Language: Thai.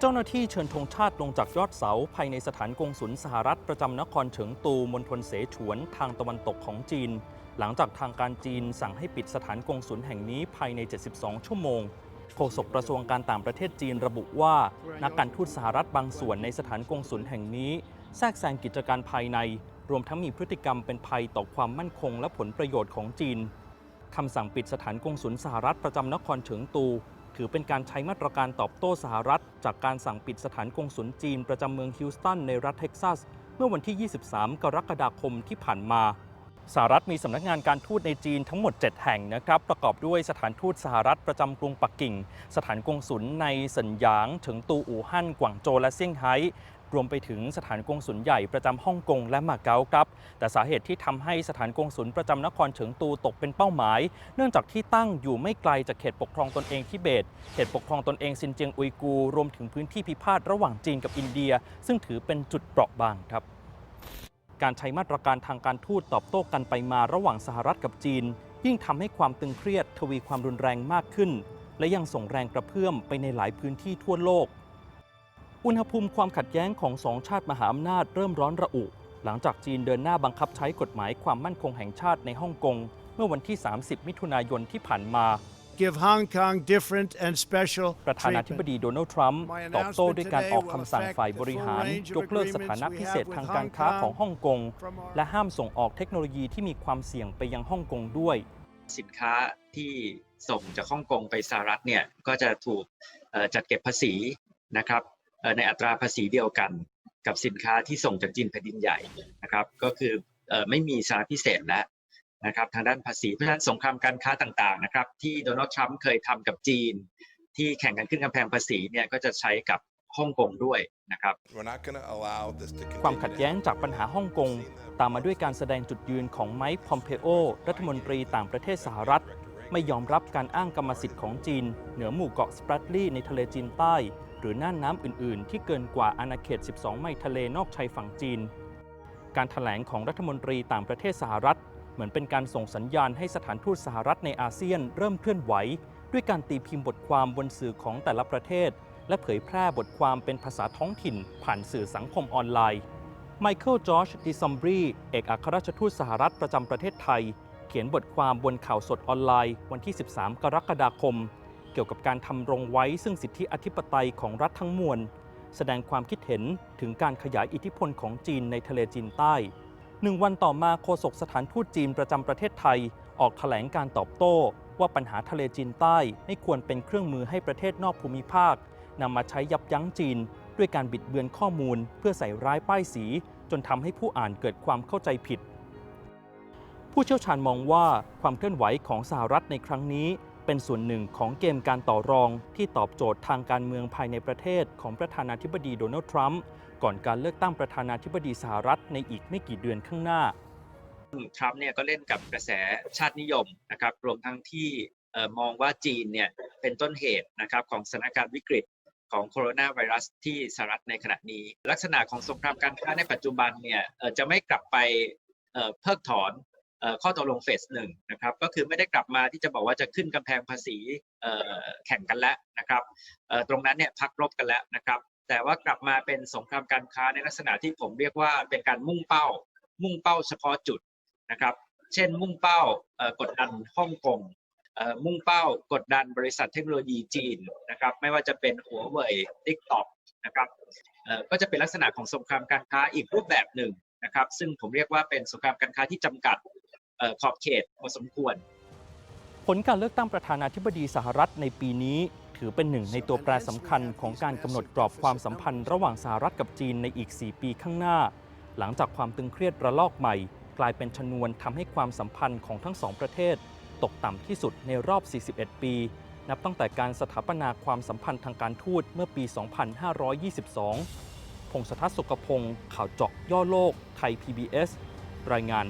เจ้าหน้าที่เชิญธงชาติลงจากยอดเสาภายในสถานกงศุลสหรัฐประจำนครเฉิงตูมณฑลเสฉวนทางตะวันตกของจีน หลังจากทางการจีนสั่งให้ปิดสถานกงศุลแห่งนี้ภายใน 72 ชั่วโมงโฆษกกระทรวงการต่างประเทศจีนระบุว่า นักการทูตสหรัฐบางส่วนในสถานกงศุลแห่งนี้ แทรกแซงกิจการภายใน รวมทั้งมีพฤติกรรมเป็นภัยต่อความมั่นคงและผลประโยชน์ของจีนคำสั่งปิดสถานกงศุลสหรัฐประจำนครเฉิงตู ถือเป็นการใช้มาตรการตอบโต้สหรัฐ จากการสั่งปิดสถานกงศุลจีนประจำเมืองฮิวสตันในรัฐเท็กซัส เมื่อวันที่ 23 กรกฎาคมที่ผ่านมาสหรัฐมีสำนักงานการทูตในจีนทั้งหมด 7 แห่งนะครับ ประกอบด้วยสถานทูตสหรัฐประจำกรุงปักกิ่ง สถานกงศุลในเซินหยางเฉิงตูอู่ฮั่น กวางโจวและเซี่ยงไฮ้ รวมไปถึงสถานกงศุลใหญ่ประจำฮ่องกงและมาเก๊าครับ แต่สาเหตุที่ทำให้สถานกงศุลประจำนครเฉิงตูตกเป็นเป้าหมาย เนื่องจากที่ตั้งอยู่ไม่ไกลจากเขตปกครองตนเองทิเบต เขตปกครองตนเองซินเจียงอุยกูรวมถึงพื้นที่พิพาทระหว่างจีนกับอินเดีย ซึ่งถือเป็นจุดเปราะบางครับการใช้มาตรการทางการทูตตอบโต้กันไปมาระหว่างสหรัฐกับจีน ยิ่งทำให้ความตึงเครียดทวีความรุนแรงมากขึ้น และยังส่งแรงกระเพื่อมไปในหลายพื้นที่ทั่วโลก อุณหภูมิความขัดแย้งของสองชาติมหาอำนาจเริ่มร้อนระอุ หลังจากจีนเดินหน้าบังคับใช้กฎหมายความมั่นคงแห่งชาติในฮ่องกง เมื่อวันที่ 30 มิถุนายนที่ผ่านมา give Hong Kong different and special ประธานาธิบ treatment. ดีโดนัลด์ทรัมป์ My ตอบโต้ announcement ด้วยการ today ออกคำสั่ง will affect ฝ่ายบริหาร the full range of ยกเลิกสถานะ agreements we พิเศษ have with ทาง Hong การค้า Kong ของฮ่องกง from our และห้ามส่งออกเทคโนโลยีที่มีความเสี่ยงไปยังฮ่องกงด้วย สินค้าที่ส่งจากฮ่องกงไปสหรัฐเนี่ยก็จะถูกเอ่อจัดเก็บภาษีนะครับเอ่อ ในอัตราภาษีเดียวกันกับสินค้าที่ส่งจากจีนแผ่นดินใหญ่นะครับก็คือเอ่อไม่มีสารพิเศษแล้วนะครับทางด้านภาษีเพราะฉะนั้นสงครามการค้าต่างๆนะครับที่โดนัลด์ทรัมป์เคยทำกับจีน ที่แข่งกันขึ้นกำแพงภาษีเนี่ยก็จะใช้กับฮ่องกงด้วยนะครับ We're not going to allow this to ความ continue ขัด to แย้ง happen. จากปัญหาฮ่องกงตามมาด้วยการแสดงจุดยืนของไมค์พอมเพโอ รัฐมนตรีต่างประเทศสหรัฐ ไม่ยอมรับการอ้างกรรมสิทธิ์ของจีน เหนือหมู่เกาะสปรัตลีในทะเลจีนใต้ หรือน่านน้ำอื่น ๆ ที่เกินกว่าอาณาเขต 12 ไมล์ทะเลนอกชายฝั่งจีน การถแถลงของรัฐมนตรีต่างประเทศสหรัฐ เหมือนเป็นการส่งสัญญาณให้สถานทูตสหรัฐในอาเซียนเริ่มเคลื่อนไหว ด้วยการตีพิมพ์บทความบนสื่อของแต่ละประเทศ และเผยแพร่บทความเป็นภาษาท้องถิ่น ผ่านสื่อสังคมออนไลน์ไมเคิลจอร์จดิซอมบรีเอกอัครราชทูตสหรัฐประจำประเทศไทย เขียนบทความบนข่าวสดออนไลน์ วันที่ 13 กรกฎาคม เกี่ยวกับการทำรงไว้ ซึ่งสิทธิอธิปไตยของรัฐทั้งมวล แสดงความคิดเห็นถึงการขยายอิทธิพลของจีนในทะเลจีนใต้หนึ่งวันต่อมาโฆษกสถานทูตจีนประจำประเทศไทย ออกแถลงการตอบโต้ ว่าปัญหาทะเลจีนใต้ไม่ควรเป็นเครื่องมือให้ประเทศนอกภูมิภาคนำมาใช้ยับยั้งจีน ด้วยการบิดเบือนข้อมูล เพื่อใส่ร้ายป้ายสี จนทำให้ผู้อ่านเกิดความเข้าใจผิด ผู้เชี่ยวชาญมองว่าความเคลื่อนไหวของสหรัฐในครั้งนี้ เป็นส่วนหนึ่งของเกมการต่อรองที่ตอบโจทย์ทางการเมืองภายในประเทศของประธานาธิบดีโดนัลด์ทรัมป์ก่อนการเลือกตั้งประธานาธิบดีสหรัฐในอีกไม่กี่เดือนข้างหน้าทรัมป์เนี่ยก็เล่นกับกระแสชาตินิยมนะครับรวมทั้งที่มองว่าจีนเนี่ยเป็นต้นเหตุนะครับของสถานการณ์วิกฤตของโคโรนาไวรัสที่สหรัฐในขณะนี้ ลักษณะของสงครามการค้าในปัจจุบันเนี่ยจะไม่กลับไปเพิกถอน ข้อตกลงเฟสหนึ่งนะครับก็คือไม่ได้กลับมาที่จะบอกว่าจะขึ้นกำแพงภาษีแข่งกันแล้วนะครับตรงนั้นเนี่ยพักรบกันแล้วนะครับ แต่ว่ากลับมาเป็นสงครามการค้าในลักษณะที่ผมเรียกว่าเป็นการมุ่งเป้า มุ่งเป้าเฉพาะจุดนะครับเช่น มุ่งเป้ากดดันฮ่องกงมุ่งเป้ากดดันบริษัทเทคโนโลยีจีนนะครับไม่ว่าจะเป็นหัวเว่ยทิกตอกนะครับก็จะเป็นลักษณะของสงครามการค้าอีกรูปแบบหนึ่งนะครับซึ่งผมเรียกว่าเป็นสงครามการค้าที่จำกัด ขอบเขตพอสมควร ผลการเลือกตั้งประธานาธิบดีสหรัฐในปีนี้ ถือเป็นหนึ่งในตัวแปรสำคัญของการกำหนดกรอบความสัมพันธ์ระหว่างสหรัฐกับจีนในอีก 4 ปีข้างหน้า หลังจากความตึงเครียดระลอกใหม่ กลายเป็นชนวนทำให้ความสัมพันธ์ของทั้งสองประเทศ ตกต่ำที่สุดในรอบ 41 ปี นับตั้งแต่การสถาปนาความสัมพันธ์ทางการทูตเมื่อปี 2522พงศธรสุกพงศ์ข่าวเจาะย่อโลก ไทย PBS รายงาน